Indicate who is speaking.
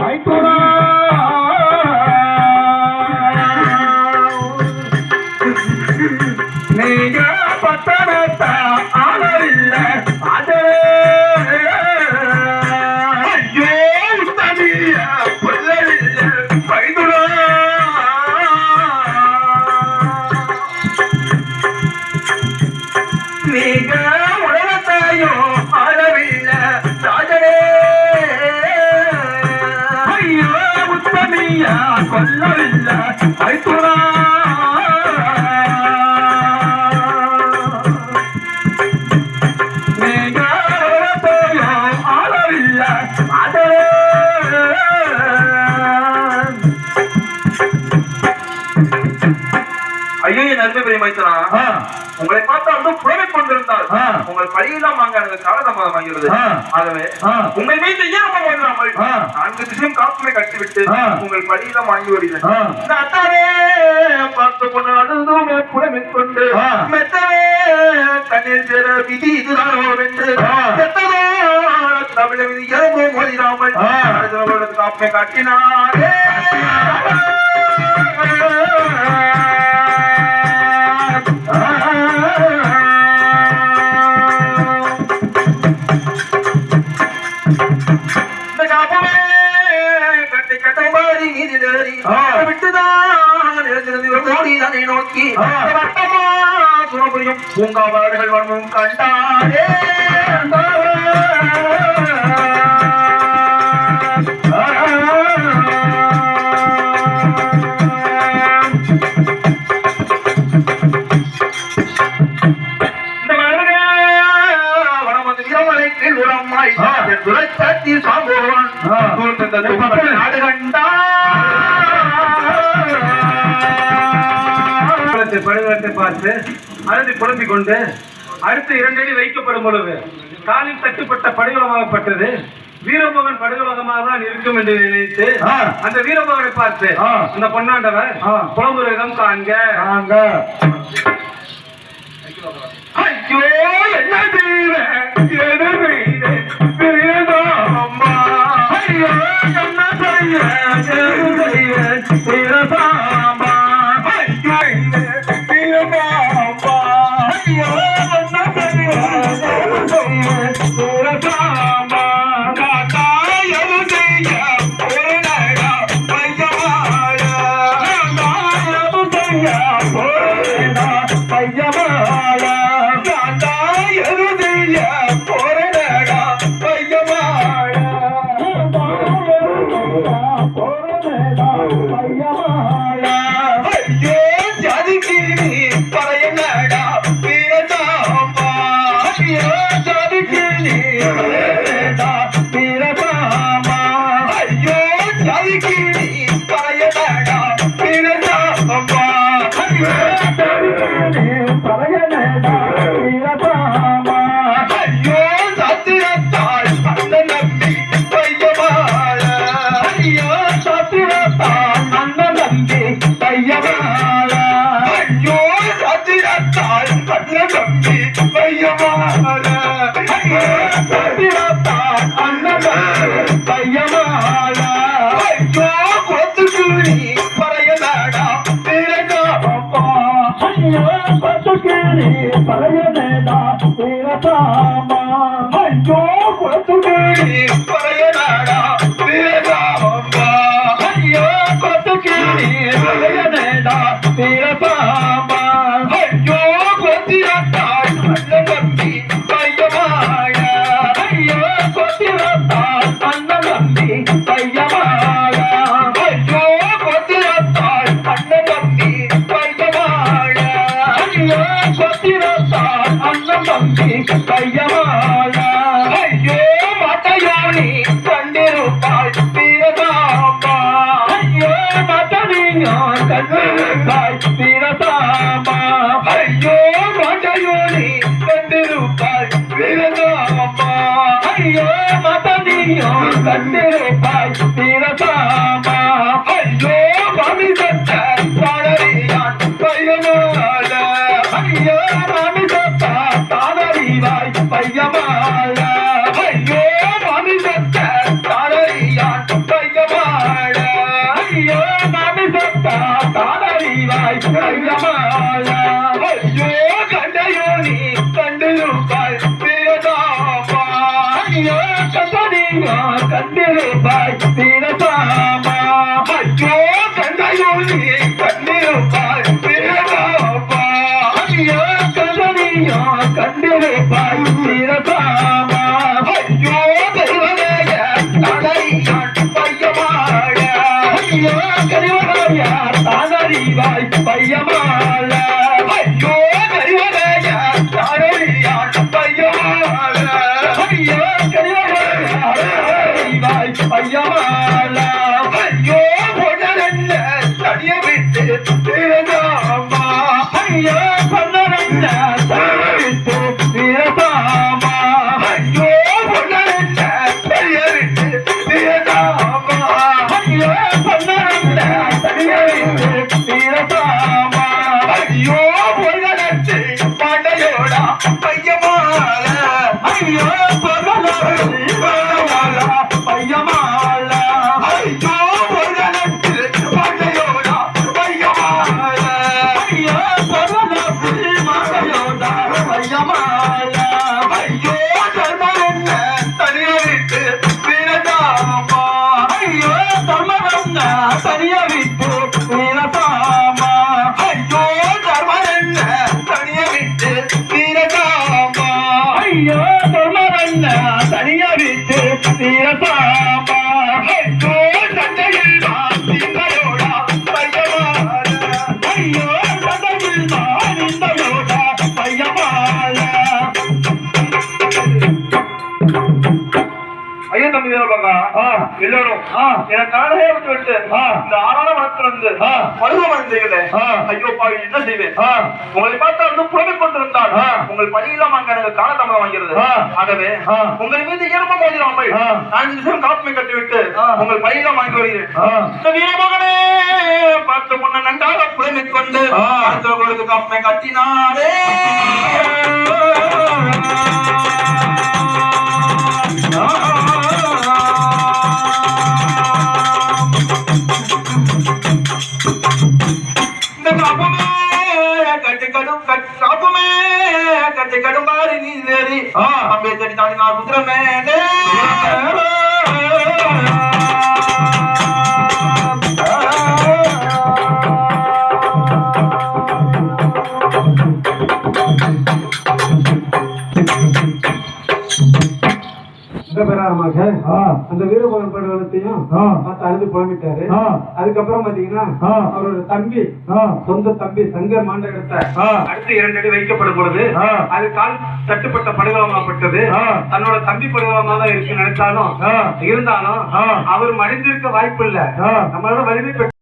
Speaker 1: மைத்துனா உத்தமியா
Speaker 2: பெரிய மைத்தனா உங்களை பார்த்து வந்து புலமை கொண்டிருந்தால்
Speaker 1: ஆ.
Speaker 2: உங்கள் பழியெல்லாம் வாங்க எனக்கு காலதாமதம் ஆகிறது. ஆகவே. உங்கள் மீது ஈரமாக வந்துடாமல்
Speaker 1: ஆ.
Speaker 2: நான்கு திசையும் காப்புமை கட்டிவிட்டு. உங்கள் பழியெல்லாம் வாங்கி வருகிறேன் அத்தாவே பார்த்து கொண்டு புலமை கொண்டு. மெத்தவே சேர விதி இதுதான் வென்று
Speaker 1: ஆ.
Speaker 2: எத்தனோ தமிழ விதி எறும்போ மொழிடாமல்
Speaker 1: ஆ.
Speaker 2: காப்புமை கட்டினாரே தன்னை நோக்கி. வட்டமா சுரபுரியும் பூங்காவலர்கள் வர்மம் கண்டாரே
Speaker 3: படுகொலத்தை பார்த்து அழுது குழம்பிக் கொண்டு அடுத்து இரண்டடி வைக்கப்படும் பொழுது காலில் தட்டுப்பட்ட படுகொலமாகப்பட்டது. வீரமோகன் படுகொலகமாக தான் இருக்கும் என்று நினைத்து. அந்த வீரமோகனை பார்த்து. அந்த பொன்னாண்டவர். புலம்புரகம் காண்க.
Speaker 2: ஐயோ என்ன செய்வேன் அம்மா. ஐயோ என்ன செய்வேன் Hey, hey, ஐயோ சத்திரத்தாள் கண்ண நம்பி பையமாள? நீ பறையலேடா திரகாமா ஐயோ அண்ண நம்பி பையமாய ஐயோ மட்டையாணி கண்டிருப்பாள் வீரதாம்பா ஐயோ மட்டனியான் கண்டிருப்பாள் வீரதாம்பா ஐயோ மட்டையோனி கண்டிருப்பாள் வீரதாம்பா ஐயோ மட்டனியான் கண்டிருப்பாள் வீரதாம்பா ஐயோ
Speaker 1: கண்டனியா கண்டிருப்பாய் வீரதாமா ஐயோ கண்டையோ நீ கண்டிருப்பாய் ஐயோ ஐயோ பையமாட ஐயோ தானறிவாய்
Speaker 2: எல்லாரும் என காலையே விட்டு விட்டு இந்த ஆறான வளர்த்து வந்து பருவம் செய்யல
Speaker 1: ஆ.
Speaker 2: ஐயோ பாவி என்ன செய்வேன்? உங்களை பார்த்தா வந்து புலம்பிக் கொண்டிருந்தால்
Speaker 1: ஆ.
Speaker 2: உங்கள் பணியெல்லாம் அங்க எனக்கு கால தாமதம் வாங்கிறது. ஆகவே. உங்கள் மீது இயல்பு மோதிராமல்
Speaker 1: ஆ.
Speaker 2: நான் இந்த விஷயம் காப்புமை கட்டிவிட்டு. உங்கள் பணியெல்லாம் வாங்கி வருகிறேன். வீரமகனே பார்த்து முன்ன நன்றாக புலம்பிக் கொண்டு காப்புமை கட்டினாரே. கடும் கட்- காப்புமே கட்டி கடும் பாரி நீ தேறி
Speaker 1: ஆ.
Speaker 2: அம்பேத்கர் தாடி நான் குதிரமே
Speaker 3: அந்த வீரபகன் படுவத்தையும் பார்த்து அழுது புலம்பிட்டாரு. அதுக்கப்புறம் பாத்தீங்கன்னா அவரோட தம்பி சொந்த தம்பி சங்கர் மாண்டகத்தை அடுத்து இரண்டு அடி வைக்கப்படும் பொழுது அது கால் தட்டுப்பட்ட படுகோலமாப்பட்டது தன்னோட தம்பி படுகோலமா தான் இருக்கு நினைச்சாலும் இருந்தாலும் அவர் மடிந்திருக்க வாய்ப்பு இல்ல. நம்மளோட வலிமை பெற்ற